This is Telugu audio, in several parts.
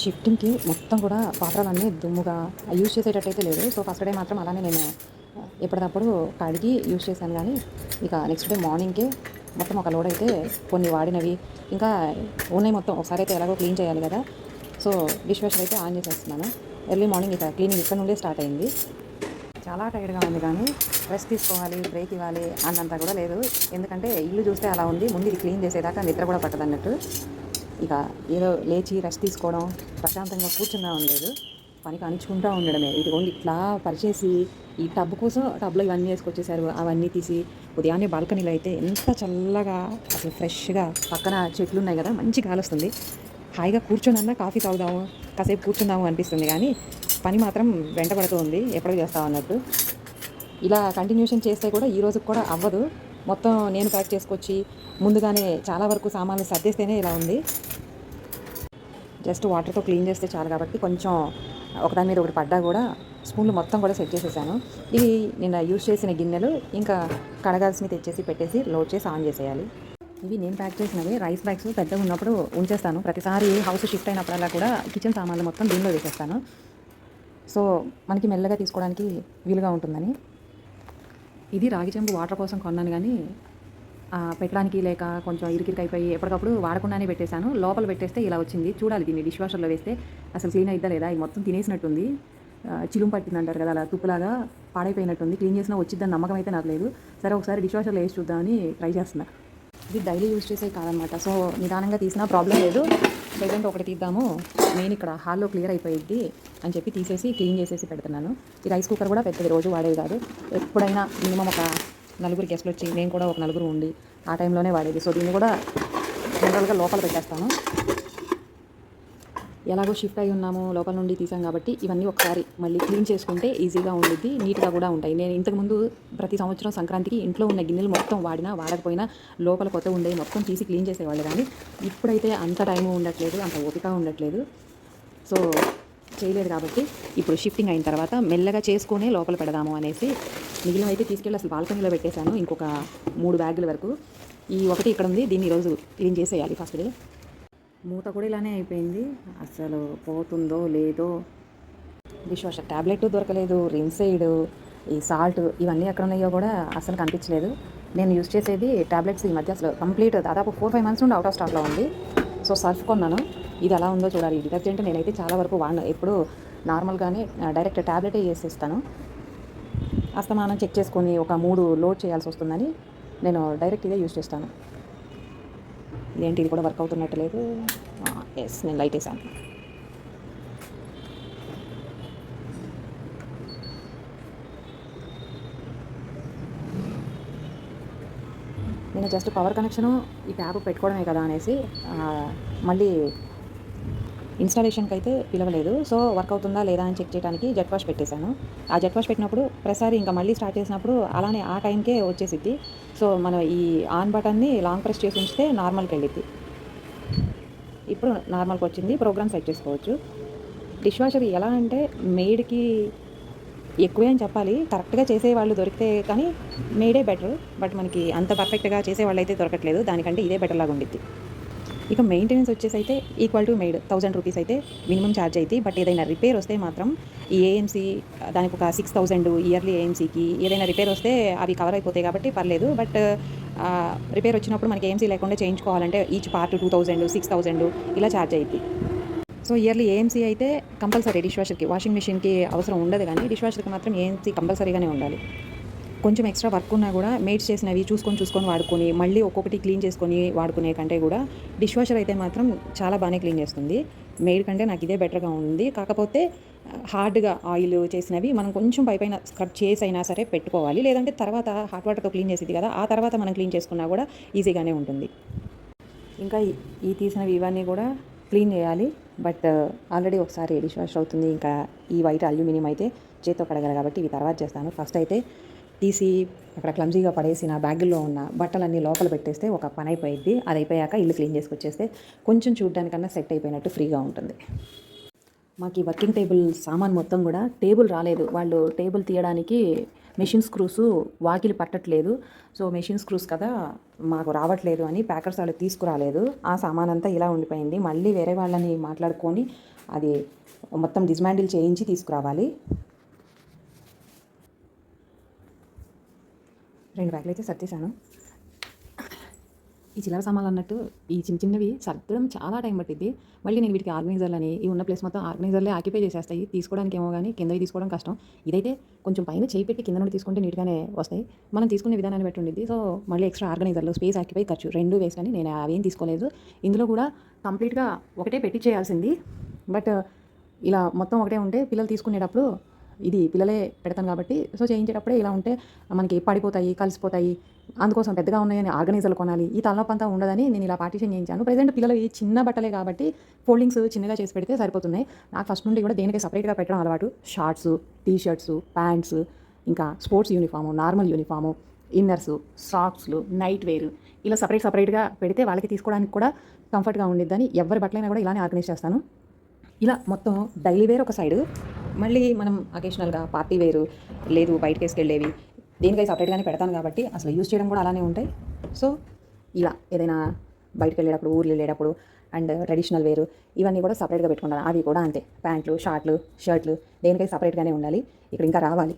షిఫ్టింగ్కి మొత్తం కూడా పాత్రలన్నీ దుమ్ముగా యూజ్ చేసేటట్టయితే లేదు. సో ఫస్ట్ డే మాత్రం అలానే నేను ఎప్పటికప్పుడు కడిగి యూజ్ చేశాను. కానీ ఇక నెక్స్ట్ డే మార్నింగ్కే మొత్తం ఒక లోడ్ అయితే కొన్ని వాడినవి. ఇంకా ఉన్నాయి మొత్తం. ఒకసారి అయితే ఎలాగో క్లీన్ చేయాలి కదా. సో డిష్ వాషర్ అయితే ఆన్ చేసేస్తున్నాను. ఎర్లీ మార్నింగ్ ఇక క్లీనింగ్ ఇక్కడ నుండే స్టార్ట్ అయింది. చాలా టైర్డ్గా ఉంది కానీ రెస్ట్ తీసుకోవాలి బ్రేక్ ఇవ్వాలి అన్నంత కూడా లేదు. ఎందుకంటే ఇల్లు చూస్తే అలా ఉంది. ముందు ఇది క్లీన్ చేసేదాకా నిద్ర కూడా పట్టదన్నట్టు. ఇక ఏదో లేచి రెస్ట్ తీసుకోవడం ప్రశాంతంగా కూర్చుందాం లేదు పనికి అణుచుకుంటూ ఉండడమే. ఇది ఓన్లీ ఇట్లా పరిచేసి ఈ టబ్ కోసం టబ్లో ఇవన్నీ వేసుకొచ్చేసారు. అవన్నీ తీసి ఉదయాన్నే బాల్కనీలో అయితే ఎంత చల్లగా అసలు ఫ్రెష్గా పక్కన చెట్లు ఉన్నాయి కదా మంచి గాలి వస్తుంది. హాయిగా కూర్చొనన్నా కాఫీ తాగుదాము కాసేపు కూర్చుందాము అనిపిస్తుంది. కానీ పని మాత్రం వెంటబడుతూ ఉంది. ఎప్పుడు చేస్తావు అన్నట్టు. ఇలా కంటిన్యూషన్ చేస్తే కూడా ఈ రోజుకి కూడా అవ్వదు. మొత్తం నేను ప్యాక్ చేసుకొచ్చి ముందుగానే చాలా వరకు సామాన్లు సర్దేస్తేనే ఇలా ఉంది. జస్ట్ వాటర్తో క్లీన్ చేస్తే చాలు కాబట్టి కొంచెం ఒకదాని మీద ఒకటి పడ్డా కూడా స్పూన్లు మొత్తం కూడా సెట్ చేసేసాను. ఇవి నిన్న యూజ్ చేసిన గిన్నెలు ఇంకా కడగాల్సినవి తెచ్చేసి పెట్టేసి లోడ్ చేసి ఆన్ చేసేయాలి. ఇవి నేను ప్యాక్ చేసినవి. రైస్ బ్యాగ్స్ పెద్దగా ఉన్నప్పుడు ఉంచేస్తాను. ప్రతిసారి హౌస్ షిఫ్ట్ అయినప్పుడల్లా కూడా కిచెన్ సామాన్లు మొత్తం దీనిలో వేసేస్తాను. సో మనకి మెల్లగా తీసుకోవడానికి వీలుగా ఉంటుందని. ఇది రాగి చెంబు వాటర్ కోసం కొన్నాను కానీ పెట్టడానికి లేక కొంచెం ఇరికిరికి అయిపోయి ఎప్పటికప్పుడు వాడకుండానే పెట్టేశాను. లోపల పెట్టేస్తే ఇలా వచ్చింది. చూడాలి దీన్ని డిష్ వాషర్లో వేస్తే. అసలు క్లీన్ అయిద్దా లేదా? ఇది మొత్తం తినేసినట్టుంది. చిలుం పట్టింది అంటారు కదా అలా తుప్పులాగా పాడైపోయినట్టుంది. క్లీన్ చేసినా వచ్చిద్దని నమ్మకం అయితే నాకు లేదు. సరే ఒకసారి డిష్ వాషర్లో వేసి చూద్దామని ట్రై చేస్తున్నా. ఇది డైలీ యూజ్ చేసే కాదనమాట. సో నిదానంగా తీసినా ప్రాబ్లం లేదు. ప్రజెంట్ ఒకటి తీద్దాము. నేను ఇక్కడ హాల్లో క్లియర్ అయిపోయింది అని చెప్పి తీసేసి క్లీన్ చేసేసి పెడుతున్నాను. ఈ రైస్ కుక్కర్ కూడా పెద్దది రోజు వాడేది కాదు. ఎప్పుడైనా మినిమం ఒక నలుగురు గెస్ట్లు వచ్చి నేను కూడా ఒక నలుగురు ఉండి ఆ టైంలోనే వాడేది. సో దీన్ని కూడా జనరల్గా లోపల పెట్టేస్తాను. ఎలాగో షిఫ్ట్ అయి ఉన్నాము లోపల నుండి తీసాం కాబట్టి ఇవన్నీ ఒకసారి మళ్ళీ క్లీన్ చేసుకుంటే ఈజీగా ఉండిద్ది నీట్గా కూడా ఉంటాయి. నేను ఇంతకుముందు ప్రతి సంవత్సరం సంక్రాంతికి ఇంట్లో ఉన్న గిన్నెలు మొత్తం వాడినా వాడకపోయినా లోపల కొత్త ఉండేవి మొత్తం తీసి క్లీన్ చేసేవాళ్ళు కానీ ఇప్పుడైతే అంత టైం ఉండట్లేదు అంత ఓపిక ఉండట్లేదు. సో చేయలేదు కాబట్టి ఇప్పుడు షిఫ్టింగ్ అయిన తర్వాత మెల్లగా చేసుకునే లోపల పెడదాము అనేసి మిగిలిన అయితే తీసుకెళ్ళి అసలు బాల్కనీలో పెట్టేశాను. ఇంకొక మూడు బ్యాగుల వరకు. ఈ ఒకటి ఇక్కడ ఉంది. దీన్ని ఈరోజు క్లీన్ చేసేయాలి ఫస్ట్ డే. మూత కూడా ఇలానే అయిపోయింది. అసలు పోతుందో లేదో. డిష్ వాషర్ ట్యాబ్లెట్ దొరకలేదు రిన్సైడ్ ఈ సాల్ట్ ఇవన్నీ ఎక్కడ ఉన్నాయో కూడా అసలు కనిపించలేదు. నేను యూజ్ చేసేది ట్యాబ్లెట్స్ ఈ మధ్య అసలు కంప్లీట్ దాదాపు ఫోర్ ఫైవ్ మంత్స్ నుండి అవుట్ ఆఫ్ స్టాక్లో ఉంది. సో సర్ఫ్ కొన్నాను. ఇది ఎలా ఉందో చూడాలి. డిటర్జెంట్ నేనైతే చాలా వరకు వాడిన. ఎప్పుడు నార్మల్గానే డైరెక్ట్ ట్యాబ్లెటే చేసేస్తాను. అస్తమానం చెక్ చేసుకొని ఒక మూడు లోడ్ చేయాల్సి వస్తుందని నేను డైరెక్ట్ ఇదే యూజ్ చేస్తాను. ఇదేంటి? ఇది కూడా వర్క్ అవుతున్నట్టు లేదు. ఎస్ నేను లైట్ వేసాను. నేను జస్ట్ పవర్ కనెక్షను ఈ ట్యాబ్ పెట్టుకోవడమే కదా అనేసి మళ్ళీ ఇన్స్టాలేషన్కి అయితే పిలవలేదు. సో వర్క్ అవుతుందా లేదా అని చెక్ చేయడానికి జెట్ వాష్ పెట్టేశాను. ఆ జెట్ వాష్ పెట్టినప్పుడు ప్రతిసారి ఇంకా మళ్ళీ స్టార్ట్ చేసినప్పుడు అలానే ఆ టైంకే వచ్చేసిద్ది. సో మనం ఈ ఆన్ బటన్ని లాంగ్ ప్రెస్ చేసి ఉంచితే నార్మల్కి వెళ్ళిద్ది ఇప్పుడు నార్మల్కి వచ్చింది ప్రోగ్రామ్ సెట్ చేసుకోవచ్చు. డిష్ వాషర్ ఎలా అంటే మేడ్కి ఎక్కువే అని చెప్పాలి. కరెక్ట్గా చేసేవాళ్ళు దొరికితే కానీ మేడే బెటర్. బట్ మనకి అంత పర్ఫెక్ట్గా చేసేవాళ్ళు అయితే దొరకట్లేదు. దానికంటే ఇదే బెటర్ లాగా ఉండిద్ది ఇక మెయింటెనెన్స్ వచ్చేసి అయితే equal to maid thousand rupees అయితే మినిమం ఛార్జ్ అయితే బట్ ఏదైనా రిపేర్ వస్తే మాత్రం ఈ ఏఎంసీ దానికి ఒక సిక్స్ థౌసండ్ ఇయర్లీ ఏఎంసీకి ఏదైనా రిపేర్ వస్తే అవి కవర్ అయిపోతాయి కాబట్టి పర్లేదు. బట్ రిపేర్ వచ్చినప్పుడు మనకి ఏఎంసీ లేకుండా చేయించుకోవాలంటే each part two thousand six thousand ఇలా ఛార్జ్ అయ్యింది సో ఇయర్లీ ఏఎంసీ అయితే కంపల్సరీ డిష్ వాషర్కి వాషింగ్ మిషన్కి అవసరం ఉండదు కానీ డిష్ వాషర్కి మాత్రం ఏఎంసీ కంపల్సరీగానే ఉండాలి. కొంచెం ఎక్స్ట్రా వర్క్ ఉన్నా కూడా మేడ్స్ చేసినవి చూసుకొని చూసుకొని వాడుకొని మళ్ళీ ఒక్కొక్కటి క్లీన్ చేసుకొని వాడుకునే కంటే కూడా డిష్ వాషర్ అయితే మాత్రం చాలా బాగానే క్లీన్ చేస్తుంది. మేడ్ కంటే నాకు ఇదే బెటర్గా ఉంది. కాకపోతే హార్డ్గా ఆయిల్ చేసినవి మనం కొంచెం పైపైన స్క్రబ్ చేసి అయినా సరే పెట్టుకోవాలి. లేదంటే తర్వాత హాట్ వాటర్తో క్లీన్ చేసేది కదా ఆ తర్వాత మనం క్లీన్ చేసుకున్నా కూడా ఈజీగానే ఉంటుంది. ఇంకా ఈ- తీసినవి ఇవన్నీ కూడా క్లీన్ చేయాలి. బట్ ఆల్రెడీ ఒకసారి డిష్ వాష్ అవుతుంది. ఇంకా ఈ వైట్ అల్యూమినియం అయితే చేత్తో కడగాలి కాబట్టి ఇవి తర్వాత చేస్తాను. ఫస్ట్ అయితే తీసి అక్కడ క్లమ్జీగా పడేసి నా బ్యాగుల్లో ఉన్న బట్టలన్నీ లోపల పెట్టేస్తే ఒక పని అయిపోయింది అది అయిపోయాక ఇల్లు క్లీన్ చేసుకొచ్చేస్తే కొంచెం చూడడానికన్నా సెట్ అయిపోయినట్టు ఫ్రీగా ఉంటుంది. మాకు ఈ వర్కింగ్ టేబుల్ సామాన్ మొత్తం కూడా టేబుల్ రాలేదు. వాళ్ళు టేబుల్ తీయడానికి మెషిన్ స్క్రూస్ వాకిలి పట్టట్లేదు. సో మెషిన్ స్క్రూస్ కదా మాకు రావట్లేదు అని ప్యాకర్స్ వాళ్ళు తీసుకురాలేదు. ఆ సామాన్ అంతా ఇలా ఉండిపోయింది. మళ్ళీ వేరే వాళ్ళని మాట్లాడుకొని అది మొత్తం డిస్మాండిల్ చేయించి తీసుకురావాలి. రెండు బ్యాగులు అయితే సర్దేశాను ఈ చిల్లర సామాన్లు అన్నట్టు ఈ చిన్న చిన్నవి సర్దడం చాలా టైం పట్టింది మళ్ళీ నేను వీటికి ఆర్గనైజర్లని ఈ ఉన్న ప్లేస్ మొత్తం ఆర్గనైజర్లే ఆక్యుపై చేసేస్తాయి. తీసుకోవడానికి ఏమో కానీ కిందవి తీసుకోవడం కష్టం. ఇదైతే కొంచెం పైన చేయి పెట్టి కింద నుండి తీసుకుంటే నీట్గానే వస్తాయి. మనం తీసుకునే విధానాన్ని బట్టి ఉండిద్ది. సో మళ్ళీ ఎక్స్ట్రా ఆర్గనైజర్లు స్పేస్ ఆక్యుపై ఖర్చు రెండు వేస్ట్ అని నేను అవేం తీసుకోలేదు. ఇందులో కూడా కంప్లీట్గా ఒకటే పెట్టి చేయాల్సింది బట్ ఇలా మొత్తం ఒకటే ఉంటే పిల్లలు తీసుకునేటప్పుడు ఇది పిల్లలే పెడతాను కాబట్టి సో చేయించేటప్పుడే ఇలా ఉంటే మనకి పడిపోతాయి కలిసిపోతాయి. అందుకోసం పెద్దగా ఉన్నాయని ఆర్గనైజర్లు కొనాలి. ఈ తలనొప్పంతా ఉండదని నేను ఇలా పార్టీషన్ చేయించాను. ప్రజెంట్ పిల్లలు ఈ చిన్న బట్టలే కాబట్టి ఫోల్డింగ్స్ చిన్నగా చేసి పెడితే సరిపోతున్నాయి. నాకు ఫస్ట్ నుండి కూడా దేనికి సపరేట్గా పెట్టడం అలవాటు. షార్ట్స్ టీషర్ట్స్ ప్యాంట్స్ ఇంకా sports uniform normal uniform inners సాక్స్లు night wear ఇలా సపరేట్ సపరేట్గా పెడితే వాళ్ళకి తీసుకోవడానికి కూడా కంఫర్ట్గా ఉండిద్దని ఎవరి బట్టలైనా కూడా ఇలానే ఆర్గనైజ్ చేస్తాను. ఇలా మొత్తం డైలీ వేర్ ఒక సైడు. మళ్ళీ మనం అకేషనల్గా పార్టీ వేరు లేదు బయటకి వేసుకెళ్ళేవి దేనికై సపరేట్గానే పెడతాను కాబట్టి అసలు యూజ్ చేయడం కూడా అలానే ఉంటాయి. సో ఇలా ఏదైనా బయటకు వెళ్ళేటప్పుడు ఊర్లు వెళ్ళేటప్పుడు అండ్ ట్రెడిషనల్ వేరు ఇవన్నీ కూడా సపరేట్గా పెట్టుకుంటాను. అవి కూడా అంతే. ప్యాంట్లు షార్ట్లు షర్ట్లు దేనికై సపరేట్గానే ఉండాలి. ఇక్కడ ఇంకా రావాలి.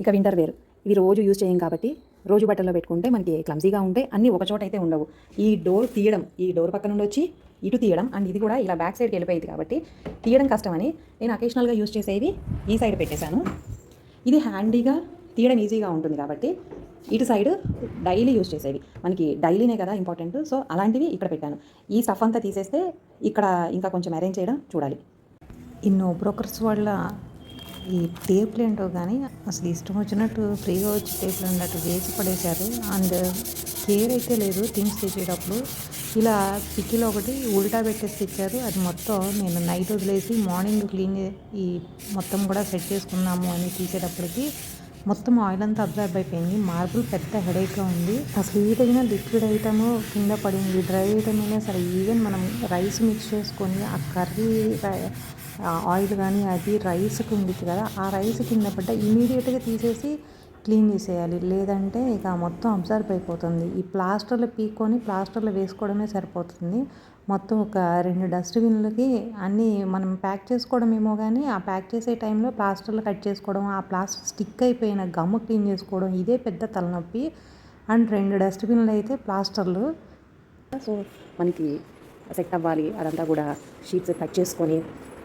ఇక వింటర్ వేర్. ఇవి రోజు యూజ్ చేయం కాబట్టి రోజు బట్టల్లో పెట్టుకుంటే మనకి క్లమ్జీగా ఉంటే అన్నీ ఒక చోట అయితే ఉండవు. ఈ డోర్ తీయడం ఈ డోర్ పక్క నుండి వచ్చి ఇటు తీయడం అండ్ ఇది కూడా ఇలా బ్యాక్ సైడ్కి వెళ్ళిపోయింది కాబట్టి తీయడం కష్టమని నేను అకేషనల్గా యూజ్ చేసేది ఈ సైడ్ పెట్టేశాను. ఇది హ్యాండీగా తీయడం ఈజీగా ఉంటుంది కాబట్టి ఇటు సైడ్ డైలీ యూజ్ చేసేవి. మనకి డైలీనే కదా ఇంపార్టెంట్ సో అలాంటివి ఇక్కడ పెట్టాను. ఈ స్టఫ్ అంతా తీసేస్తే ఇక్కడ ఇంకా కొంచెం అరేంజ్ చేయడం చూడాలి. ఇన్నో బ్రోకర్స్ వల్ల ఈ టేపులు ఏంటో కానీ అసలు ఇష్టం వచ్చినట్టు ఫ్రీగా వచ్చి టేపులు అన్నట్టు వేసి పడేశారు. అండ్ కేర్ అయితే లేదు థింగ్స్ తీసేటప్పుడు ఇలా పిక్కిలో ఒకటి ఉల్టా పెట్టేసి తెచ్చారు అది మొత్తం నేను నైట్ వదిలేసి మార్నింగ్ క్లీన్ ఈ మొత్తం కూడా సెట్ చేసుకుందాము అని తీసేటప్పటికి మొత్తం ఆయిల్ అంతా అబ్జర్బ్ అయిపోయింది. మార్బుల్ పెద్ద హెడేక్గా ఉంది. అసలు ఏదైనా లిక్విడ్ ఐటమ్ కింద పడింది డ్రై ఐటమ్ అయినా సరే ఈవెన్ మనం రైస్ మిక్స్ చేసుకొని ఆ కర్రీ ఆయిల్ కానీ అది రైస్కి ఉంది కదా ఆ రైస్ కింద పడ్డ ఇమీడియట్గా తీసేసి క్లీన్ చేసేయాలి. లేదంటే ఇక మొత్తం అబ్జర్వ్ అయిపోతుంది ఈ ప్లాస్టర్లు పీక్కొని ప్లాస్టర్లు వేసుకోవడమే సరిపోతుంది. మొత్తం ఒక రెండు డస్ట్బిన్లకి అన్నీ మనం ప్యాక్ చేసుకోవడం ఏమో కానీ ఆ ప్యాక్ చేసే టైంలో ప్లాస్టర్లు కట్ చేసుకోవడం ఆ ప్లాస్టర్ స్టిక్ అయిపోయిన గమ్ము క్లీన్ చేసుకోవడం ఇదే పెద్ద తలనొప్పి. అండ్ రెండు డస్ట్బిన్లు అయితే ప్లాస్టర్లు. సో మనకి సెట్ అవ్వాలి. అదంతా కూడా షీట్స్ కట్ చేసుకొని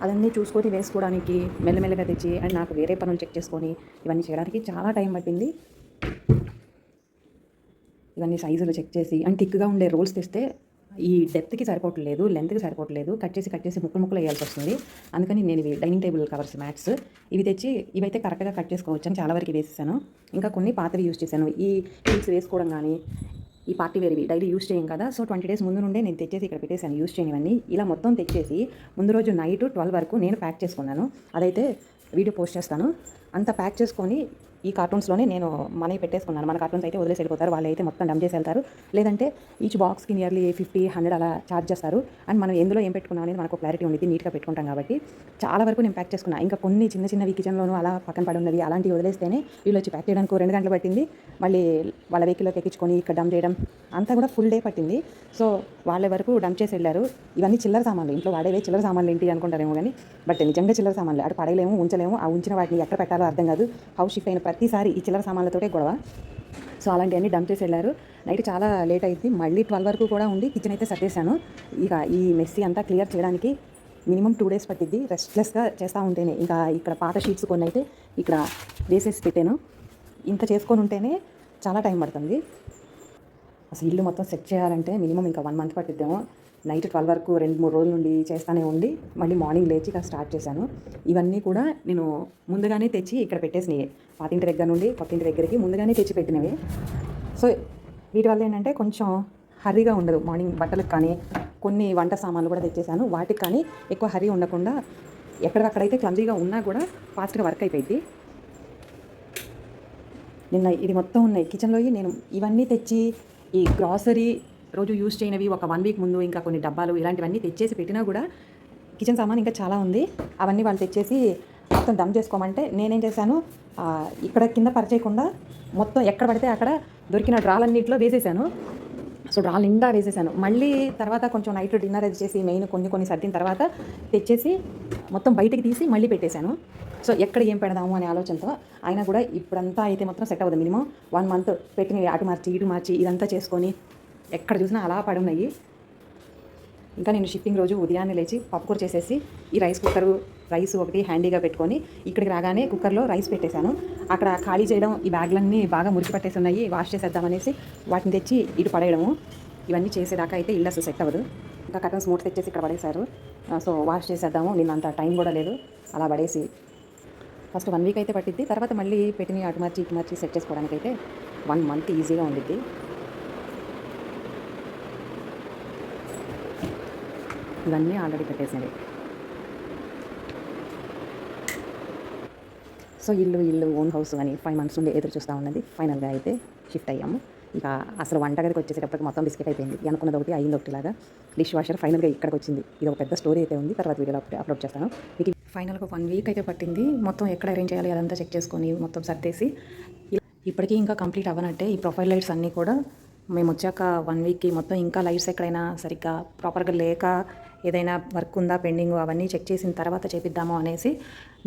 అదన్నీ చూసుకొని వేసుకోవడానికి మెల్లమెల్లగా తెచ్చి అండ్ నాకు వేరే పనులు చెక్ చేసుకొని ఇవన్నీ చేయడానికి చాలా టైం పట్టింది. ఇవన్నీ సైజులు చెక్ చేసి అండ్ థిక్గా ఉండే రోల్స్ తెస్తే ఈ డెప్త్కి సరిపోవట్లేదు లెంత్కి సరిపోవట్లేదు. కట్ చేసి కట్ చేసి ముక్కలు ముక్కలు వేయాల్సి వస్తుంది. అందుకని నేను ఇవి డైనింగ్ టేబుల్ కవర్స్ మ్యాట్స్ ఇవి తెచ్చి ఇవైతే కరెక్ట్గా కట్ చేసుకోవచ్చు అని చాలా వరకు వేసేసాను. ఇంకా కొన్ని పాతవి యూస్ చేశాను. ఈ హీల్స్ వేసుకోవడం కానీ ఈ పార్టీ వేరేవి డైలీ యూస్ చేయం కదా. సో ట్వంటీ డేస్ ముందు నుండే నేను తెచ్చేసి ఇక్కడ పెట్టేశాను యూస్ చేయనివన్నీ ఇలా మొత్తం తెచ్చేసి ముందు రోజు నైట్ ట్వెల్వ్ వరకు నేను ప్యాక్ చేసుకున్నాను. అదైతే వీడియో పోస్ట్ చేస్తాను. అంత ప్యాక్ చేసుకొని ఈ కార్టూన్స్లోనే నేను మనీ పెట్టేసుకున్నాను. మన కార్టూన్స్ అయితే వదిలేసి వెళ్ళిపోతారు. వాళ్ళు అయితే మొత్తం డమ్ చేసి వెళ్తారు. లేదంటే ఈచ్ బాక్స్కి నియర్లీ ఫిఫ్టీ హండ్రెడ్ అలా ఛార్జ్ చేస్తారు. అండ్ మనం ఎందులో ఏం పెట్టుకున్నాం అనేది మనకు క్లారిటీ ఉంది నీట్గా పెట్టుకుంటాం కాబట్టి చాలా వరకు నేను ప్యాక్ చేసుకున్నాను ఇంకా కొన్ని చిన్న చిన్నవి కిచెన్లోనూ అలా పక్కన పడి ఉన్నవి అలాంటివి వదిలేస్తేనే వీళ్ళు వచ్చి ప్యాక్ చేయడానికి రెండు గంటలు పట్టింది. మళ్ళీ వాళ్ళ వెహికల్లోకి ఎక్కించుకొని ఇక్కడ డమ్ చేయడం అంతా కూడా ఫుల్ డే పట్టింది. సో వాళ్ళ వరకు డంప్ చేసి వెళ్ళారు. ఇవన్నీ చిల్లర సామాన్లు. ఇంట్లో వాడేవే చిల్లర సామాన్లు ఏంటి అనుకుంటారేమో కానీ బట్ నిజంగా చిల్లర సామాన్లు. అటు పడేయలేము ఉంచలేము. ఆ ఉంచిన వాటిని ఎక్కడ పెట్టాలి అర్థం కాదు. హౌస్ షిఫ్ట్ అయిన ప్రతిసారి ఈ చిల్లర సామాన్లతోటే గొడవ. సో అలాంటివన్నీ డంప్ చేసి వెళ్ళారు నైట్ చాలా లేట్ అయింది. మళ్ళీ ట్వెల్వ్ వరకు కూడా ఉండి కిచెన్ అయితే సర్దేశాను. ఇక ఈ మెస్సీ అంతా క్లియర్ చేయడానికి మినిమం టూ డేస్ పట్టిద్ది. రెస్ట్లెస్గా చేస్తూ ఉంటేనే. ఇంకా ఇక్కడ పాత షీట్స్ కొన్ని అయితే ఇక్కడ వేసేసి పెట్టాను. ఇంత చేసుకొని ఉంటేనే చాలా టైం పడుతుంది. అసలు ఇల్లు మొత్తం సెట్ చేయాలంటే మినిమం ఇంకా వన్ మంత్ పట్టిద్దాము. నైట్ ట్వెల్వ్ వరకు రెండు మూడు రోజుల నుండి చేస్తానే ఉండి మళ్ళీ మార్నింగ్ లేచి ఇక స్టార్ట్ చేశాను. ఇవన్నీ కూడా నేను ముందుగానే తెచ్చి ఇక్కడ పెట్టేసినవి పాతింటి దగ్గర నుండి కొత్తింటి దగ్గరికి ముందుగానే తెచ్చి పెట్టినవి. సో వీటి వల్ల ఏంటంటే కొంచెం హరీగా ఉండదు మార్నింగ్ బట్టలకు కానీ కొన్ని వంట సామాన్లు కూడా తెచ్చేసాను వాటికి కానీ ఎక్కువ హరీ ఉండకుండా ఎక్కడికక్కడైతే క్లంజీగా ఉన్నా కూడా ఫాస్ట్గా వర్క్ అయిపోయింది నిన్న ఇది మొత్తం ఉన్నాయి. కిచెన్లో నేను ఇవన్నీ తెచ్చి ఈ గ్రాసరీ రోజు యూజ్ చేయనివి ఒక వన్ వీక్ ముందు ఇంకా కొన్ని డబ్బాలు ఇలాంటివన్నీ తెచ్చేసి పెట్టినా కూడా కిచెన్ సామాన్ ఇంకా చాలా ఉంది. అవన్నీ వాళ్ళు తెచ్చేసి మొత్తం డమ్ చేసుకోమంటే నేనేం చేశాను ఇక్కడ కింద పరిచేయకుండా మొత్తం ఎక్కడ పడితే అక్కడ దొరికిన డ్రాలన్నింటిలో వేసేసాను. సో డ్రాల్ నిండా వేసేసాను. మళ్ళీ తర్వాత కొంచెం నైట్ డిన్నర్ అది చేసి మెయిన్ కొన్ని కొన్ని సర్దిన తర్వాత తెచ్చేసి మొత్తం బయటికి తీసి మళ్ళీ పెట్టేశాను. సో ఎక్కడ ఏం పెడదాము అనే ఆలోచనతో అయినా కూడా ఇప్పుడంతా అయితే మొత్తం సెట్ అవ్వదు. మినిమం వన్ మంత్ పెట్టిన అటు మార్చి ఇటు మార్చి ఇదంతా చేసుకొని ఎక్కడ చూసినా అలా పడి ఉన్నాయి. ఇంకా నేను షిప్పింగ్ రోజు ఉదయాన్నే లేచి పప్పుకూర చేసేసి ఈ రైస్ కుక్కర్ రైస్ ఒకటి హ్యాండీగా పెట్టుకొని ఇక్కడికి రాగానే కుక్కర్లో రైస్ పెట్టేశాను. అక్కడ ఖాళీ చేయడం ఈ బ్యాగ్లన్నీ బాగా మురికి పట్టేసి ఉన్నాయి వాష్ చేసేద్దామనేసి వాటిని తెచ్చి ఇటు పడేయడము. ఇవన్నీ చేసేదాకా అయితే ఇల్లు అసలు సెట్ అవ్వదు. ఇంకా కటన్స్ మూట తెచ్చేసి ఇక్కడ పడేశారు. సో వాష్ చేసేద్దాము నేను అంత టైం కూడా లేదు. అలా పడేసి ఫస్ట్ వన్ వీక్ అయితే పట్టిద్ది. తర్వాత మళ్ళీ పెట్టిన అటు మార్చి ఇటు మార్చి సెట్ చేసుకోవడానికి అయితే వన్ మంత్ ఈజీగా ఉండిద్ది. ఇవన్నీ ఆల్రెడీ పెట్టేసినవి సో ఇల్లు ఇల్లు ఓన్ హౌస్ అని ఫైవ్ మంత్స్ నుండి ఎదురు చూస్తూ ఉన్నది. ఫైనల్గా అయితే షిఫ్ట్ అయ్యాము. ఇంకా అసలు వంటగదికి వచ్చేసేటప్పటికి మొత్తం బిస్కెట్ అయిపోయింది. అనుకున్నది ఒకటి అయింది ఒకటి లాగా. డిష్ వాషర్ ఫైనల్గా ఇక్కడికి వచ్చింది. ఇది ఒక పెద్ద స్టోరీ అయితే ఉంది. తర్వాత వీడియోలో అప్లోడ్ అప్లోడ్ చేస్తాను. మీకు ఫైనల్గా వన్ వీక్ అయితే పట్టింది. మొత్తం ఎక్కడ అరేంజ్ చేయాలి అదంతా చెక్ చేసుకొని మొత్తం సర్దేసి. ఇలా- ఇప్పటికీ ఇంకా కంప్లీట్ అవ్వనట్టే ఈ ప్రొఫైల్ లైట్స్ అన్నీ కూడా. మేము వచ్చాక వన్ వీక్కి మొత్తం ఇంకా లైట్స్ ఎక్కడైనా సరిగ్గా ప్రాపర్గా లేక ఏదైనా వర్క్ ఉందా పెండింగ్ అవన్నీ చెక్ చేసిన తర్వాత చేపిద్దాము అనేసి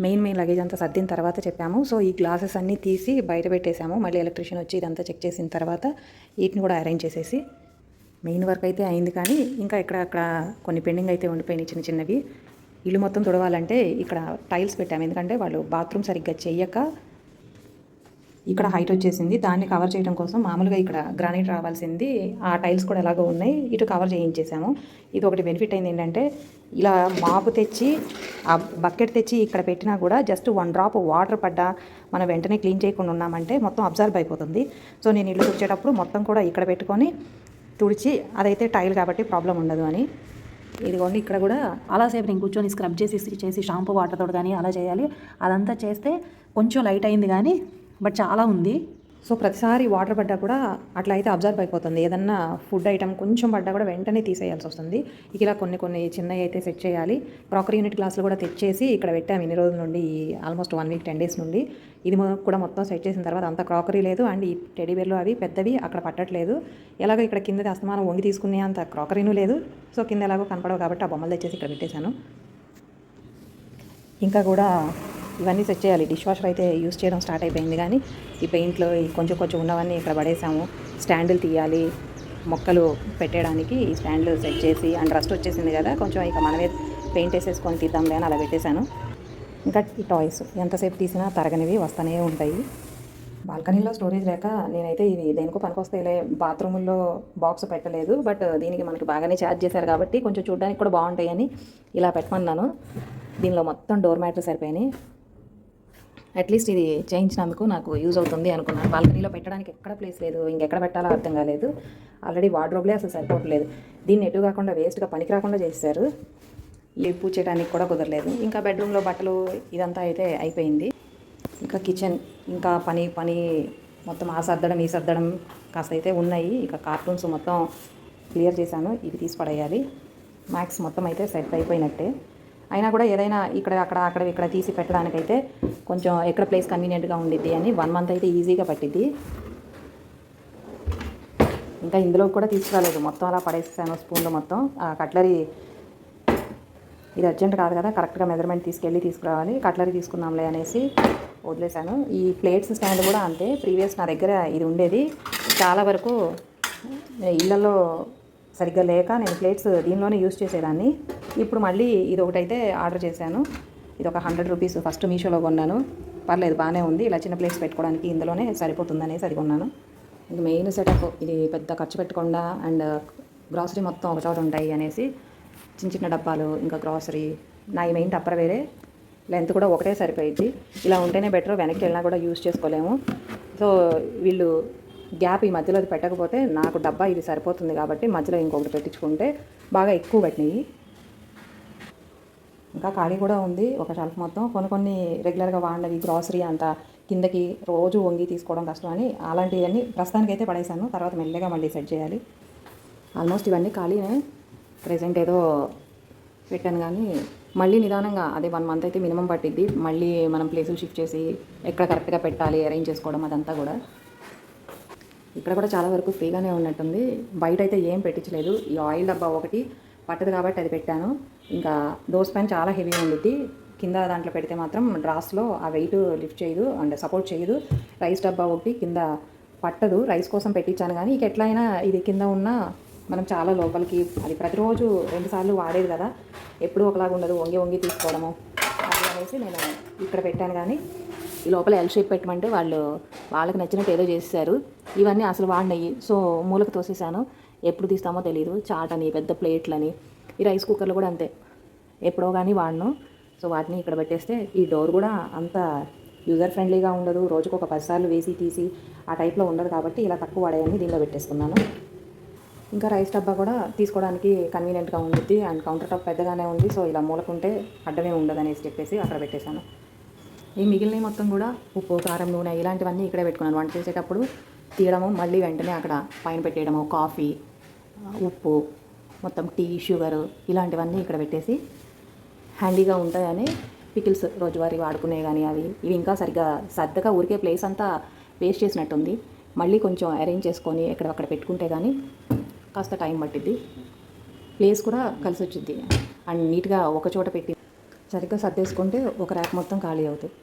మెయిన్ మెయిన్ లగేజ్ అంతా సర్దిన తర్వాత చెప్పాము. సో ఈ గ్లాసెస్ అన్నీ తీసి బయట పెట్టేశాము. మళ్ళీ ఎలక్ట్రీషియన్ వచ్చి ఇదంతా చెక్ చేసిన తర్వాత వీటిని కూడా అరేంజ్ చేసేసి మెయిన్ వర్క్ అయితే అయింది కానీ ఇంకా ఇక్కడ అక్కడ కొన్ని పెండింగ్ అయితే ఉండిపోయినాయి చిన్న చిన్నవి. ఇల్లు మొత్తం తుడవాలంటే ఇక్కడ టైల్స్ పెట్టాము. ఎందుకంటే వాళ్ళు బాత్రూమ్ సరిగ్గా చెయ్యక ఇక్కడ హైట్ వచ్చేసింది. దాన్ని కవర్ చేయడం కోసం మామూలుగా ఇక్కడ గ్రానైట్ రావాల్సింది. ఆ టైల్స్ కూడా ఎలాగో ఉన్నాయి. ఇటు కవర్ చేయించేసాము. ఇది ఒకటి బెనిఫిట్ అయింది ఏంటంటే ఇలా మాపు తెచ్చి ఆ బకెట్ తెచ్చి ఇక్కడ పెట్టినా కూడా జస్ట్ వన్ డ్రాప్ వాటర్ పడ్డా మనం వెంటనే క్లీన్ చేయకుండా ఉన్నామంటే మొత్తం అబ్జర్వ్ అయిపోతుంది. సో నేను ఇల్లు తుడిచేటప్పుడు మొత్తం కూడా ఇక్కడ పెట్టుకొని తుడిచి అదైతే టైల్ కాబట్టి ప్రాబ్లం ఉండదు అని. ఇదిగోండి ఇక్కడ కూడా అలాసేపు నేను కూర్చొని స్క్రబ్ చేసి చేసి షాంపూ వాటర్ తోటి కానీ అలా చేయాలి. అదంతా చేస్తే కొంచెం లైట్ అయింది కానీ బట్ చాలా ఉంది. సో ప్రతిసారి వాటర్ పడ్డా కూడా అట్లా అయితే అబ్జర్వ్ అయిపోతుంది. ఏదన్నా ఫుడ్ ఐటమ్ కొంచెం పడ్డా కూడా వెంటనే తీసేయాల్సి వస్తుంది. ఇక ఇలా కొన్ని కొన్ని చిన్నవి అయితే సెట్ చేయాలి. క్రాకరీ యూనిట్ గ్లాసులు కూడా తెచ్చేసి ఇక్కడ పెట్టాము ఇన్ని రోజుల నుండి almost one week ten days నుండి. ఇది కూడా మొత్తం సెట్ చేసిన తర్వాత అంత క్రాకరీ లేదు అండ్ ఈ టెడీబేర్లు అవి పెద్దవి అక్కడ పట్టట్లేదు. ఎలాగో ఇక్కడ కింద అస్తమానం వంగి తీసుకునే అంత క్రాకరీను లేదు. సో కింద ఎలాగో కనపడవు కాబట్టి ఆ బొమ్మలు తెచ్చేసి ఇక్కడ పెట్టేశాను. ఇంకా కూడా ఇవన్నీ సెట్ చేయాలి. డిష్ వాషర్ అయితే యూస్ చేయడం స్టార్ట్ అయిపోయింది కానీ ఈ పెయింట్లో కొంచెం కొంచెం ఉన్నవన్నీ ఇక్కడ పడేసాము. స్టాండ్లు తీయాలి. మొక్కలు పెట్టడానికి ఈ స్టాండ్లు సెట్ చేసి అండ్ రస్ట్ వచ్చేసింది కదా కొంచెం ఇక మనమే పెయింట్ వేసేసుకొని తీద్దాంలే అని అలా పెట్టేశాను. ఇంకా ఈ టాయ్స్ ఎంతసేపు తీసినా తరగనివి వస్తూనే ఉంటాయి. బాల్కనీలో స్టోరేజ్ లేక నేనైతే ఇవి దేనికో పనికొస్తాయిలే బాత్రూముల్లో బాక్స్ పెట్టలేదు బట్ దీనికి మనకి బాగానే ఛార్జ్ చేశారు కాబట్టి కొంచెం చూడడానికి కూడా బాగుంటాయని ఇలా పెట్టమన్నాను. దీనిలో మొత్తం డోర్ మ్యాట్లు సరిపోయినాయి. అట్లీస్ట్ ఇది చేయించినందుకు నాకు యూజ్ అవుతుంది అనుకున్నాను. బాల్కనీలో పెట్టడానికి ఎక్కడ ప్లేస్ లేదు ఇంకెక్కడ పెట్టాలో అర్థం కాలేదు. ఆల్రెడీ వార్డ్రోబ్లే అసలు సరిపోవట్లేదు. దీన్ని ఎటు కాకుండా వేస్ట్గా పనికి రాకుండా చేశారు పూజ చేయడానికి కూడా కుదరలేదు. ఇంకా బెడ్రూమ్లో బట్టలు ఇదంతా అయితే అయిపోయింది. ఇంకా కిచెన్ ఇంకా పని పని మొత్తం ఆ సర్దడం ఈ సర్దడం కాస్త అయితే ఉన్నాయి. ఇక కార్టూన్స్ మొత్తం క్లియర్ చేశాను. ఇవి తీసి పడేయాలి. మ్యాక్స్ మొత్తం అయితే సెట్ అయిపోయినట్టే. అయినా కూడా ఏదైనా ఇక్కడ అక్కడ అక్కడ ఇక్కడ తీసి పెట్టడానికైతే కొంచెం ఎక్కడ ప్లేస్ కన్వీనియంట్గా ఉండిద్ది అని వన్ మంత్ అయితే ఈజీగా పట్టిద్ది. ఇంకా ఇందులో కూడా తీసుకురాలేదు. మొత్తం అలా పడేసాను స్పూన్లో మొత్తం. ఆ కట్లరీ ఇది అర్జెంట్ కాదు కదా కరెక్ట్గా మెజర్మెంట్ తీసుకెళ్ళి తీసుకురావాలి. కట్లరీ తీసుకుందాంలే అనేసి వదిలేశాను ఈ ప్లేట్స్ స్టాండ్ కూడా అంతే. ప్రీవియస్ నా దగ్గర ఇది ఉండేది. చాలా వరకు ఇళ్ళల్లో సరిగ్గా లేక నేను ప్లేట్స్ దీనిలోనే యూస్ చేసేదాన్ని. ఇప్పుడు మళ్ళీ ఇది ఒకటైతే ఆర్డర్ చేశాను. ఇది ఒక హండ్రెడ్ రూపీస్ ఫస్ట్ మీషోలో కొన్నాను. పర్లేదు బాగానే ఉంది. ఇలా చిన్న ప్లేట్స్ పెట్టుకోవడానికి ఇందులోనే సరిపోతుందనేసి అది కొన్నాను. ఇది మెయిన్ సెటప్. ఇది పెద్ద ఖర్చు పెట్టకుండా అండ్ గ్రాసరీ మొత్తం ఒక చోట ఉంటాయి అనేసి చిన్న చిన్న డబ్బాలు ఇంకా గ్రాసరీ నా ఈ మెయిన్ టప్పర్ వేరే లెంత్ కూడా ఒకటే సరిపోయిద్ది. ఇలా ఉంటేనే బెటర్. వెనక్కి వెళ్ళినా కూడా యూస్ చేసుకోలేము. సో వీళ్ళు గ్యాప్ ఈ మధ్యలో అది పెట్టకపోతే నాకు డబ్బా ఇది సరిపోతుంది కాబట్టి మధ్యలో ఇంకొకటి పెట్టించుకుంటే బాగా ఎక్కువ పట్టినాయి. ఇంకా ఖాళీ కూడా ఉంది ఒక షెల్ఫ్ మొత్తం. కొన్ని కొన్ని రెగ్యులర్గా వాడినవి గ్రాసరీ అంతా కిందకి రోజు వంగి తీసుకోవడం కష్టం అని అలాంటివన్నీ ప్రస్తుతానికైతే పడేశాను తర్వాత మెల్లగా మళ్ళీ సెట్ చేయాలి. ఆల్మోస్ట్ ఇవన్నీ ఖాళీనే. ప్రజెంట్ ఏదో పెట్టాను కానీ మళ్ళీ నిదానంగా అదే వన్ మంత్ అయితే మినిమం పట్టిద్ది. మళ్ళీ మనం ప్లేసులు షిఫ్ట్ చేసి ఎక్కడ కరెక్ట్గా పెట్టాలి అరేంజ్ చేసుకోవడం అదంతా కూడా. ఇక్కడ కూడా చాలా వరకు ఫ్రీగానే ఉన్నట్టుంది. బయట అయితే ఏం పెట్టించలేదు. ఈ ఆయిల్ డబ్బా ఒకటి పట్టదు కాబట్టి అది పెట్టాను. ఇంకా దోస్ పైన చాలా హెవీ ఉండిద్ది. కింద దాంట్లో పెడితే మాత్రం డ్రాస్లో ఆ వెయిట్ లిఫ్ట్ చేయదు అండ్ సపోర్ట్ చేయదు. రైస్ డబ్బా ఒకటి కింద పట్టదు. రైస్ కోసం పెట్టించాను కానీ ఇక ఎట్లయినా ఇది కింద ఉన్న మనం చాలా లోపలికి అది ప్రతిరోజు రెండుసార్లు వాడేది కదా. ఎప్పుడూ ఒకలాగా ఉండదు. వంగి వంగి తీసుకోవడము. అది అనేసి నేను ఇక్కడ పెట్టాను కానీ ఈ లోపల ఎల్ షేప్ పెట్టమంటే వాళ్ళు వాళ్ళకి నచ్చినట్టు ఏదో చేశారు ఇవన్నీ అసలు వాడినవి సో మూలకు తోసేసాను ఎప్పుడు తీస్తామో తెలియదు చాట్ అని పెద్ద ప్లేట్లని ఈ రైస్ కుక్కర్లు కూడా అంతే. ఎప్పుడో కానీ వాడను. సో వాటిని ఇక్కడ పెట్టేస్తే ఈ డోర్ కూడా అంత యూజర్ ఫ్రెండ్లీగా ఉండదు. రోజుకు ఒక పదిసార్లు వేసి తీసి ఆ టైప్లో ఉండదు కాబట్టి ఇలా తక్కువ వాడేయని దీనిలో పెట్టేసుకున్నాను. ఇంకా రైస్ డబ్బా కూడా తీసుకోవడానికి కన్వీనియంట్గా ఉంటుంది అండ్ కౌంటర్ టాప్ పెద్దగానే ఉంది. సో ఇలా మూలకుంటే అడ్డమే ఉండదు అనేసి చెప్పేసి అక్కడ పెట్టేశాను. ఈ మిగిలినవి మొత్తం కూడా ఉప్పు కారం నూనె ఇలాంటివన్నీ ఇక్కడే పెట్టుకున్నాను. వంట చేసేటప్పుడు తీయడము మళ్ళీ వెంటనే అక్కడ పైన పెట్టేయడము కాఫీ ఉప్పు మొత్తం టీ షుగర్ ఇలాంటివన్నీ ఇక్కడ పెట్టేసి హ్యాండీగా ఉంటాయని పికిల్స్ రోజువారీ వాడుకునే కానీ అవి ఇవి ఇంకా సరిగ్గా సర్దగా ఊరికే ప్లేస్ అంతా వేస్ట్ చేసినట్టుంది. మళ్ళీ కొంచెం అరేంజ్ చేసుకొని ఎక్కడక్కడ పెట్టుకుంటే కానీ కాస్త టైం పట్టిద్ది. ప్లేస్ కూడా కలిసి వచ్చింది అండ్ నీట్గా ఒక చోట పెట్టి సరిగ్గా సర్దేసుకుంటే ఒక ర్యాక్ మొత్తం ఖాళీ అవుతుంది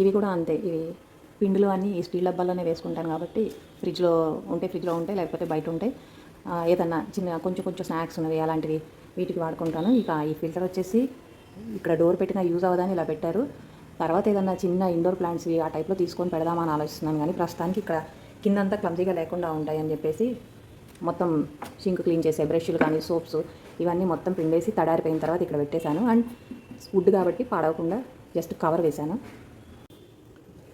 ఇవి కూడా అంతే. ఇవి పిండిలు అన్నీ ఈ స్టీల్ డబ్బాలోనే వేసుకుంటాను కాబట్టి ఫ్రిడ్జ్లో ఉంటే ఫ్రిడ్జ్లో ఉంటాయి లేకపోతే బయట ఉంటాయి. ఏదన్నా చిన్న కొంచెం కొంచెం స్నాక్స్ ఉన్నవి అలాంటివి వీటికి వాడుకుంటాను. ఇక ఈ ఫిల్టర్ వచ్చేసి ఇక్కడ డోర్ పెట్టిన యూజ్ అవ్వదని ఇలా పెట్టారు. తర్వాత ఏదన్నా చిన్న ఇండోర్ ప్లాంట్స్వి ఆ టైప్లో తీసుకొని పెడదామని ఆలోచిస్తున్నాను కానీ ప్రస్తుతానికి ఇక్కడ కిందంతా క్లమ్జీగా లేకుండా ఉంటాయని చెప్పేసి మొత్తం సింక్ క్లీన్ చేసే బ్రష్లు కానీ సోప్స్ ఇవన్నీ మొత్తం పిండేసి తడారిపోయిన తర్వాత ఇక్కడ పెట్టేశాను. అండ్ వుడ్ కాబట్టి పాడవకుండా జస్ట్ కవర్ వేశాను.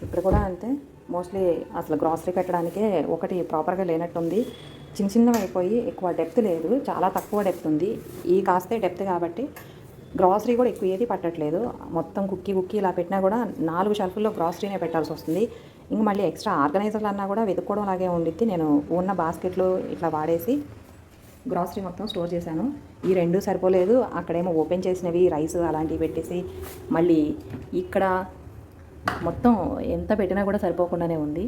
ఇక్కడ కూడా అంతే. మోస్ట్లీ అసలు గ్రాసరీ పెట్టడానికే ఒకటి ప్రాపర్గా లేనట్టుంది. చిన్న చిన్నవి అయిపోయి ఎక్కువ డెప్త్ లేదు. చాలా తక్కువ డెప్త్ ఉంది. ఈ కాస్తే డెప్త్ కాబట్టి గ్రాసరీ కూడా ఎక్కువ ఏది పట్టట్లేదు. మొత్తం కుక్కీ కుక్కీ ఇలా పెట్టినా కూడా నాలుగు షెల్ఫ్లో గ్రాసరీనే పెట్టాల్సి వస్తుంది. ఇంక మళ్ళీ ఎక్స్ట్రా ఆర్గనైజర్లు అన్నా కూడా వెతుక్కోవడం లాగే ఉండిద్ది. నేను ఉన్న బాస్కెట్లు ఇట్లా వాడేసి గ్రాసరీ మొత్తం స్టోర్ చేశాను. ఈ రెండు సరిపోలేదు. అక్కడేమో ఓపెన్ చేసినవి రైస్ అలాంటివి పెట్టేసి మళ్ళీ ఇక్కడ మొత్తం ఎంత పెట్టినా కూడా సరిపోకుండానే ఉంది.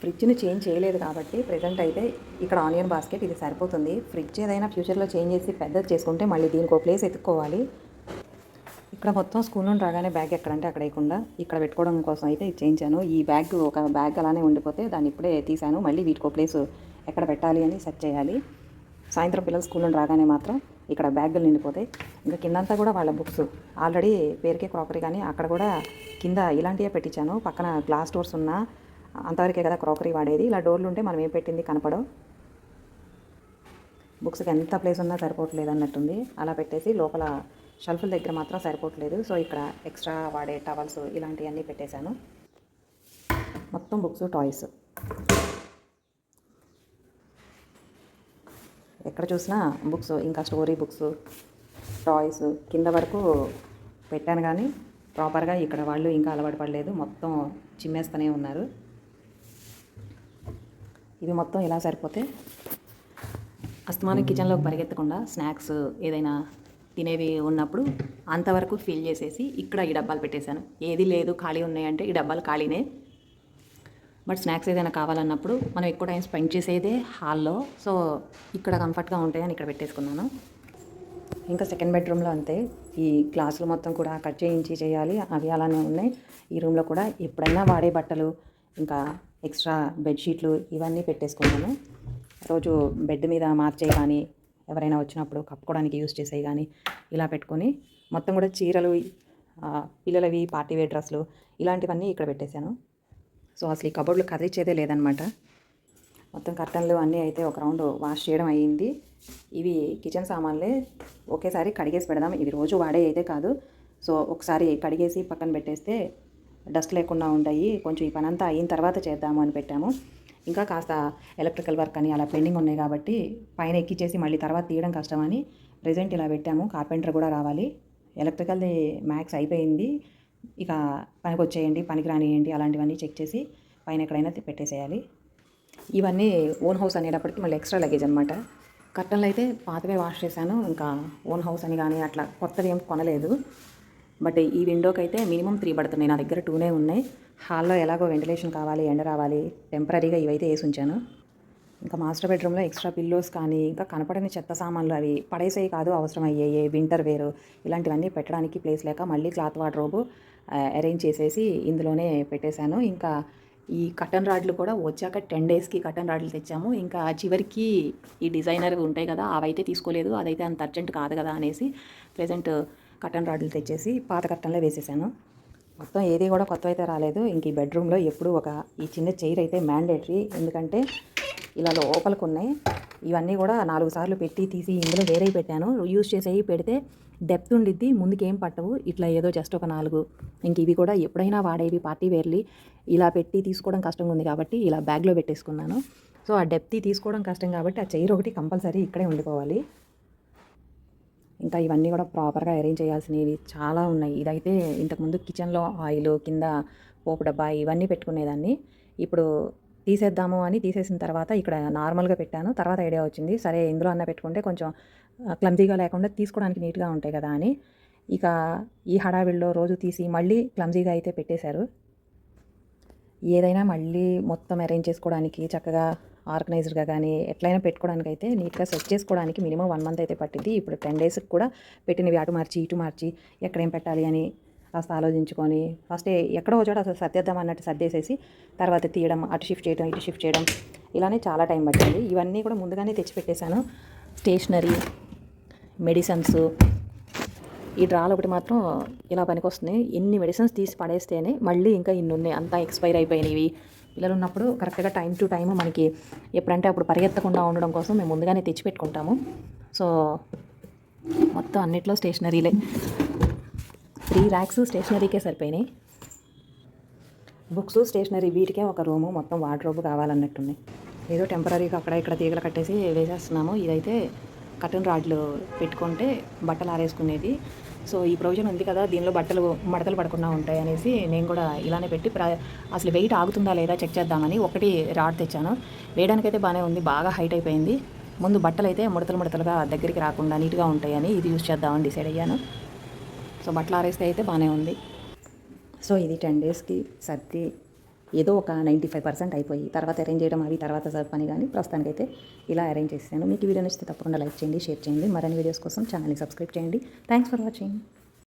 ఫ్రిడ్జ్ని చేంజ్ చేయలేదు కాబట్టి ప్రజెంట్ అయితే ఇక్కడ ఆనియన్ బాస్కెట్ ఇది సరిపోతుంది. ఫ్రిడ్జ్ ఏదైనా ఫ్యూచర్లో చేంజ్ చేసి పెద్దది చేసుకుంటే మళ్ళీ దీనికి ఒక ప్లేస్ ఎత్తుక్కోవాలి. ఇక్కడ మొత్తం స్కూల్ నుండి రాగానే బ్యాగ్ ఎక్కడంటే అక్కడ వేయకుండా ఇక్కడ పెట్టుకోవడం కోసం అయితే చేయించాను ఈ బ్యాగ్ ఒక బ్యాగ్ అలానే ఉండిపోతే దాన్ని ఇప్పుడే తీశాను. మళ్ళీ వీటికో ప్లేస్ ఎక్కడ పెట్టాలి అని సెట్ చేయాలి. సాయంత్రం పిల్లలు స్కూల్ నుండి రాగానే మాత్రం ఇక్కడ బ్యాగులు నిండిపోతాయి. ఇంకా కిందంతా కూడా వాళ్ళ బుక్స్. ఆల్రెడీ పేరుకే క్రాకరీ కానీ అక్కడ కూడా కింద ఇలాంటివే పెట్టించాను. పక్కన గ్లాస్ డోర్స్ ఉన్నా అంతవరకే కదా క్రాకరీ వాడేది. ఇలా డోర్లు ఉంటే మనం ఏం పెట్టింది కనపడవు. బుక్స్కి ఎంత ప్లేస్ ఉన్నా సరిపోవట్లేదు అన్నట్టుంది. అలా పెట్టేసి లోపల షెల్ఫ్ల దగ్గర మాత్రం సరిపోవట్లేదు. సో ఇక్కడ ఎక్స్ట్రా వాడే టవల్స్ ఇలాంటివన్నీ పెట్టేశాను. మొత్తం బుక్స్ టాయ్స్. ఎక్కడ చూసినా బుక్స్ ఇంకా స్టోరీ బుక్స్ టాయ్స్ కింద వరకు పెట్టాను కానీ ప్రాపర్గా ఇక్కడ వాళ్ళు ఇంకా అలవాటు పడలేదు. మొత్తం చిమ్మేస్తూనే ఉన్నారు. ఇవి మొత్తం ఇలా సరిపోతే అస్తమానం కిచెన్లోకి పరిగెత్తకుండా స్నాక్స్ ఏదైనా తినేవి ఉన్నప్పుడు అంతవరకు ఫిల్ చేసేసి ఇక్కడ ఈ డబ్బాలు పెట్టేశాను. ఏది లేదు ఖాళీ ఉన్నాయంటే ఈ డబ్బాలు ఖాళీనే. బట్ స్నాక్స్ ఏదైనా కావాలన్నప్పుడు మనం ఎక్కువ టైం స్పెండ్ చేసేదే హాల్లో. సో ఇక్కడ కంఫర్ట్గా ఉంటాయని ఇక్కడ పెట్టేసుకున్నాను. ఇంకా సెకండ్ బెడ్రూమ్లో అంతే. ఈ గ్లాసులు మొత్తం కూడా కట్ చేయించి చేయాలి. అవి అలానే ఉన్నాయి. ఈ రూమ్లో కూడా ఎప్పుడైనా వాడే బట్టలు ఇంకా ఎక్స్ట్రా బెడ్షీట్లు ఇవన్నీ పెట్టేసుకున్నాను. రోజు బెడ్ మీద మార్చే కానీ ఎవరైనా వచ్చినప్పుడు కప్పుకోవడానికి యూస్ చేసేవి కానీ ఇలా పెట్టుకొని మొత్తం కూడా చీరలు పిల్లలవి పార్టీవేర్ డ్రెస్సులు ఇలాంటివన్నీ ఇక్కడ పెట్టేశాను. సో అసలు ఈ కబోర్డ్లు కదిలిచేదే లేదనమాట మొత్తం కర్టన్లు అన్నీ అయితే ఒక రౌండ్ వాష్ చేయడం అయ్యింది. ఇవి కిచెన్ సామాన్లే ఒకేసారి కడిగేసి పెడదాం. ఇవి రోజు వాడే అయితే కాదు. సో ఒకసారి కడిగేసి పక్కన పెట్టేస్తే డస్ట్ లేకుండా ఉంటాయి. కొంచెం ఈ పనంతా అయిన తర్వాత చేద్దాము అని పెట్టాము. ఇంకా కాస్త ఎలక్ట్రికల్ వర్క్ అని అలా పెండింగ్ ఉన్నాయి కాబట్టి పైన ఎక్కిచ్చేసి మళ్ళీ తర్వాత తీయడం కష్టమని ప్రజెంట్ ఇలా పెట్టాము. కార్పెంటర్ కూడా రావాలి. ఎలక్ట్రికల్ది మ్యాక్స్ అయిపోయింది. ఇక పనికి వచ్చేయండి పనికి రానియండి అలాంటివన్నీ చెక్ చేసి పైన ఎక్కడైనా పెట్టేసేయాలి. ఇవన్నీ ఓన్ హౌస్ అనేటప్పటికి మళ్ళీ ఎక్స్ట్రా లగేజ్ అనమాట కర్టన్లు అయితే పాతవే వాష్ చేశాను ఇంకా ఓన్ హౌస్ అని కానీ అట్లా కొత్తవి ఏం కొనలేదు. బట్ ఈ విండోకి అయితే మినిమం త్రీ పడుతున్నాయి నా దగ్గర టూనే ఉన్నాయి. హాల్లో ఎలాగో వెంటిలేషన్ కావాలి ఎండ రావాలి టెంపరీగా ఇవైతే వేసి ఉంచాను. ఇంకా మాస్టర్ బెడ్రూమ్లో ఎక్స్ట్రా పిల్లోస్ కానీ ఇంకా కనపడని చెత్త సామాన్లు అవి పడేసేవి కాదు అవసరం అయ్యాయి వింటర్ వేరు. ఇలాంటివన్నీ పెట్టడానికి ప్లేస్ లేక మళ్ళీ క్లాత్ వార్డ్రోబు అరేంజ్ చేసేసి ఇందులోనే పెట్టేశాను. ఇంకా ఈ కటన్ రాడ్లు కూడా వచ్చాక టెన్ డేస్కి కటన్ రాడ్లు తెచ్చాము. ఇంకా చివరికి ఈ డిజైనర్ ఉంటాయి కదా అవైతే తీసుకోలేదు. అదైతే అంత అర్జెంట్ కాదు కదా అనేసి ప్రజెంట్ కటన్ రాడ్లు తెచ్చేసి పాత కట్టన్లో వేసేసాను. మొత్తం ఏది కూడా కొత్త అయితే రాలేదు. ఇంక ఈ బెడ్రూమ్లో ఎప్పుడు ఒక ఈ చిన్న చైర్ అయితే మ్యాండేటరీ. ఎందుకంటే ఇలా లోపలికి ఉన్నాయి ఇవన్నీ కూడా నాలుగు సార్లు పెట్టి తీసి ఇందులో వేరే పెట్టాను. యూజ్ చేసేవి పెడితే డెప్త్ ఉండిద్ది ముందుకేం పట్టవు. ఇట్లా ఏదో జస్ట్ ఒక నాలుగు. ఇంక ఇవి కూడా ఎప్పుడైనా వాడేవి పార్టీ వేర్లి. ఇలా పెట్టి తీసుకోవడం కష్టంగా ఉంది కాబట్టి ఇలా బ్యాగ్లో పెట్టేసుకున్నాను. సో ఆ డెప్త్ తీసుకోవడం కష్టం కాబట్టి ఆ చైర్ ఒకటి కంపల్సరీ ఇక్కడే ఉండిపోవాలి. ఇంకా ఇవన్నీ కూడా ప్రాపర్గా అరేంజ్ చేయాల్సినవి చాలా ఉన్నాయి. ఇదైతే ఇంతకుముందు కిచెన్లో ఆయిల్ కింద పోపు డబ్బా ఇవన్నీ పెట్టుకునేదాన్ని. ఇప్పుడు తీసేద్దాము అని తీసేసిన తర్వాత ఇక్కడ నార్మల్గా పెట్టాను. తర్వాత ఐడియా వచ్చింది సరే ఇందులో అన్న పెట్టుకుంటే కొంచెం క్లమ్జీగా లేకుండా తీసుకోవడానికి నీట్గా ఉంటాయి కదా అని. ఇక ఈ హడావిడిలో రోజు తీసి మళ్ళీ క్లమ్జీగా అయితే పెట్టేశారు. ఏదైనా మళ్ళీ మొత్తం అరేంజ్ చేసుకోవడానికి చక్కగా ఆర్గనైజ్డ్గా కానీ ఎట్లయినా పెట్టుకోవడానికి అయితే నీట్గా సెట్ చేసుకోవడానికి మినిమం వన్ మంత్ అయితే పట్టింది ఇప్పుడు టెన్ డేస్కి కూడా పెట్టినవి అటు మార్చి ఇటు మార్చి ఎక్కడేం పెట్టాలి అని కాస్త ఆలోచించుకొని ఫస్ట్ ఎక్కడో చోట అసలు సర్దేద్దాం అన్నట్టు సర్దేసేసి తర్వాత తీయడం అటు షిఫ్ట్ చేయడం ఇటు షిఫ్ట్ చేయడం ఇలానే చాలా టైం పట్టింది. ఇవన్నీ కూడా ముందుగానే తెచ్చిపెట్టేశాను. స్టేషనరీ మెడిసిన్స్ ఈ డ్రాలు ఒకటి మాత్రం ఇలా పనికొస్తున్నాయి ఎన్ని మెడిసిన్స్ తీసి పడేస్తేనే మళ్ళీ ఇంకా ఇన్ని ఉన్నాయి అంతా ఎక్స్పైర్ అయిపోయినవి. పిల్లలు ఉన్నప్పుడు కరెక్ట్గా టైం టు టైం మనకి ఎప్పుడంటే అప్పుడు పరిగెత్తకుండా ఉండడం కోసం మేము ముందుగానే తెచ్చిపెట్టుకుంటాము. సో మొత్తం అన్నిట్లో స్టేషనరీలే త్రీ ర్యాక్స్ స్టేషనరీకే సరిపోయినాయి. బుక్స్ స్టేషనరీ వీటికే ఒక రూము మొత్తం వార్డ్రోబ్ కావాలన్నట్టుంది. ఏదో టెంపరీగా అక్కడ ఇక్కడ తీగలు కట్టేసి వేసేస్తున్నాము. ఇదైతే కటన్ రాడ్లు పెట్టుకుంటే బట్టలు ఆరేసుకునేది. సో ఈ ప్రొవిజన్ ఉంది కదా దీనిలో బట్టలు మడతలు పడకుండా ఉంటాయి అనేసి నేను కూడా ఇలానే పెట్టి ప్ర అసలు వెయిట్ ఆగుతుందా లేదా చెక్ చేద్దామని ఒకటి రాడ్ తెచ్చాను. వేయడానికైతే బాగానే ఉంది బాగా హైట్ అయిపోయింది. ముందు బట్టలు అయితే ముడతలు ముడతలుగా దగ్గరికి రాకుండా నీట్గా ఉంటాయని ఇది యూస్ చేద్దామని డిసైడ్ అయ్యాను. సో బట్టలు ఆరేస్తే అయితే బాగానే ఉంది. సో ఇది టెన్ డేస్కి సర్ది ఏదో ఒక నైంటీ ఫైవ్ పర్సెంట్ అయిపోయి తర్వాత అరేంజ్ చేయడం అవి తర్వాత పని కానీ ప్రస్తుతానికైతే ఇలా అరేంజ్ చేసాను మీకు వీడియో నచ్చితే తప్పకుండా లైక్ చేయండి షేర్ చేయండి. మరిన్ని వీడియోస్ కోసం ఛానల్ని సబ్స్క్రైబ్ చేయండి. Thanks for watching.